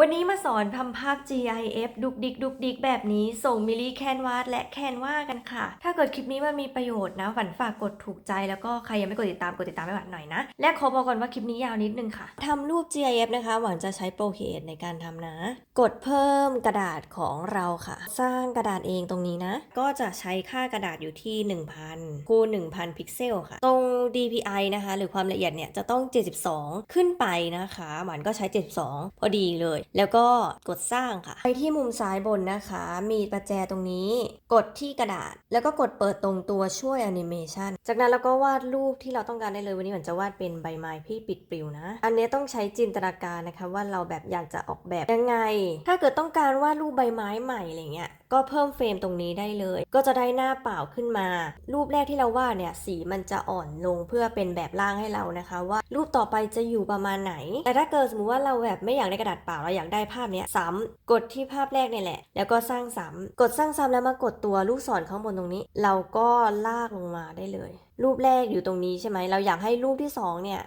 วันนี้มาสอนทำภาพ GIF ดุกดิกดุกดิกแบบนี้ ส่งมิลลี่แคนวาสและแคนวากันค่ะ ถ้าเกิดคลิปนี้มันมีประโยชน์นะฝันฝากกดถูกใจแล้วก็ใครยังไม่กดติดตามกดติดตามให้หวันหน่อยนะ และขอบอกก่อนว่าคลิปนี้ยาวนิดนึงค่ะทำรูป GIF นะคะ หวังจะใช้โปรเคในการทำนะ กดเพิ่มกระดาษของเราค่ะ สร้างกระดาษเองตรงนี้นะ ก็จะใช้ค่ากระดาษอยู่ที่ 1000คูณ1000 พิกเซลค่ะ ตรง DPI นะคะ หรือความละเอียดเนี่ยจะต้อง 72 ขึ้นไปนะคะหวานก็ใช้ 72 พอดีเลยแล้วก็กดสร้างค่ะ ไปที่มุมซ้ายบนนะคะ มีประแจตรงนี้ กดที่กระดาษ แล้วก็กดเปิดตรงตัวช่วยแอนิเมชันจากนั้นเราก็วาดรูปที่เราต้องการได้เลยวันนี้หมือนจะวาดเป็นใบไม้พี่ปิดปลิวนะ อันนี้ต้องใช้จินตนาการนะคะว่าเราแบบอยากจะออกแบบยังไง ถ้าเกิดต้องการวาดรูปใบไม้ใหม่อะไรเงี้ยก็เพิ่มเฟรมตรงนี้ได้เลย ก็จะได้หน้าเปล่าขึ้นมา รูปแรกที่เราวาดเนี่ยสีมันจะอ่อนลงเพื่อเป็นแบบร่างให้เรานะคะ ว่ารูปต่อไปจะอยู่ประมาณไหน แต่ถ้าเกิดสมมติว่าเราแบบไม่อยากได้กระดาษเปล่าเราอยากได้ภาพเนี้ยซ้ำกดที่ภาพแรกเนี่ยแหละ แล้วก็สร้างซ้ำกดสร้างซ้ำแล้วมากดตัวลูกศรข้างบนตรงนี้ เราก็ลากลงมาได้เลย รูปแรกอยู่ตรงนี้ใช่ไหมเราอยากให้รูปที่สองเนี่ย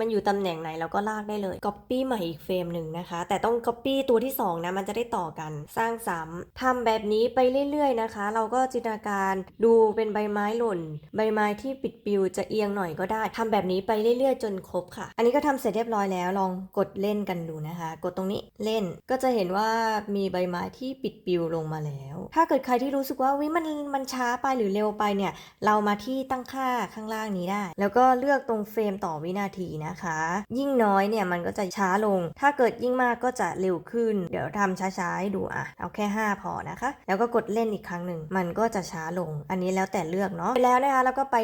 มันอยู่ตำแหน่งไหนเราก็ลากได้เลย Copy ใหม่อีกเฟรมหนึ่งนะคะ แต่ต้อง Copy ตัวที่ 2 นะ มันจะได้ต่อกัน สร้างซ้ำทำแบบนี้ไปเรื่อยๆนะคะ เราก็จินตนาการดูเป็นใบไม้หล่น ใบไม้ที่ปิดปิวจะเอียงหน่อยก็ได้ทำแบบนี้ไปเรื่อยๆ จนครบค่ะ อันนี้ก็ทำเสร็จเรียบร้อยแล้วลองกดเล่นกันดูนะคะ กดตรงนี้เล่นก็จะเห็นว่ามีใบไม้ที่ปิดปิวลงมาแล้ว ถ้าเกิดใครที่รู้สึกว่าวิมันมันช้าไปหรือเร็วไปเนี่ยเรามาที่ตั้งค่าข้างล่างนี้ได้ แล้วก็เลือกตรงเฟรมต่อวินาทีนะคะ ยิ่งน้อยเนี่ยมันก็จะช้าลง ถ้าเกิดยิ่งมากก็จะเร็วขึ้น เดี๋ยวทำช้าๆให้ดูอะ เอาแค่ 5 พอนะคะ แล้วก็กดเล่นอีกครั้งหนึ่ง มันก็จะช้าลง อันนี้แล้วแต่เลือกเนาะไปแล้วนะคะ แล้วก็ไป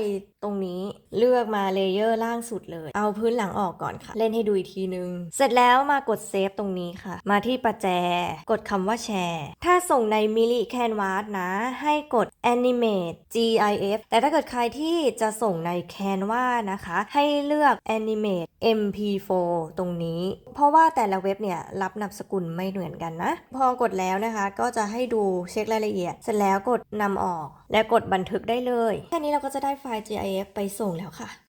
ตรงนี้เลือกมาเลเยอร์ล่างสุดเลย เอาพื้นหลังออกก่อนค่ะ เล่นให้ดูอีกทีนึง เสร็จแล้วมากดเซฟตรงนี้ค่ะ มาที่ประแจ กดคำว่าแชร์ ถ้าส่งในมิลิแคนวาสนะ ให้กด animate gif แต่ถ้าเกิดใครที่จะส่งใน Canva นะคะ ให้เลือก animate mp4 ตรงนี้ เพราะว่าแต่ละเว็บเนี่ยรับนามสกุลไม่เหมือนกันนะ พอกดแล้วนะคะ ก็จะให้ดูเช็ครายละเอียด เสร็จแล้วกดนำออก และกดบันทึกได้เลย แค่นี้เราก็จะได้ไฟล์ gif ไปส่งแล้วค่ะ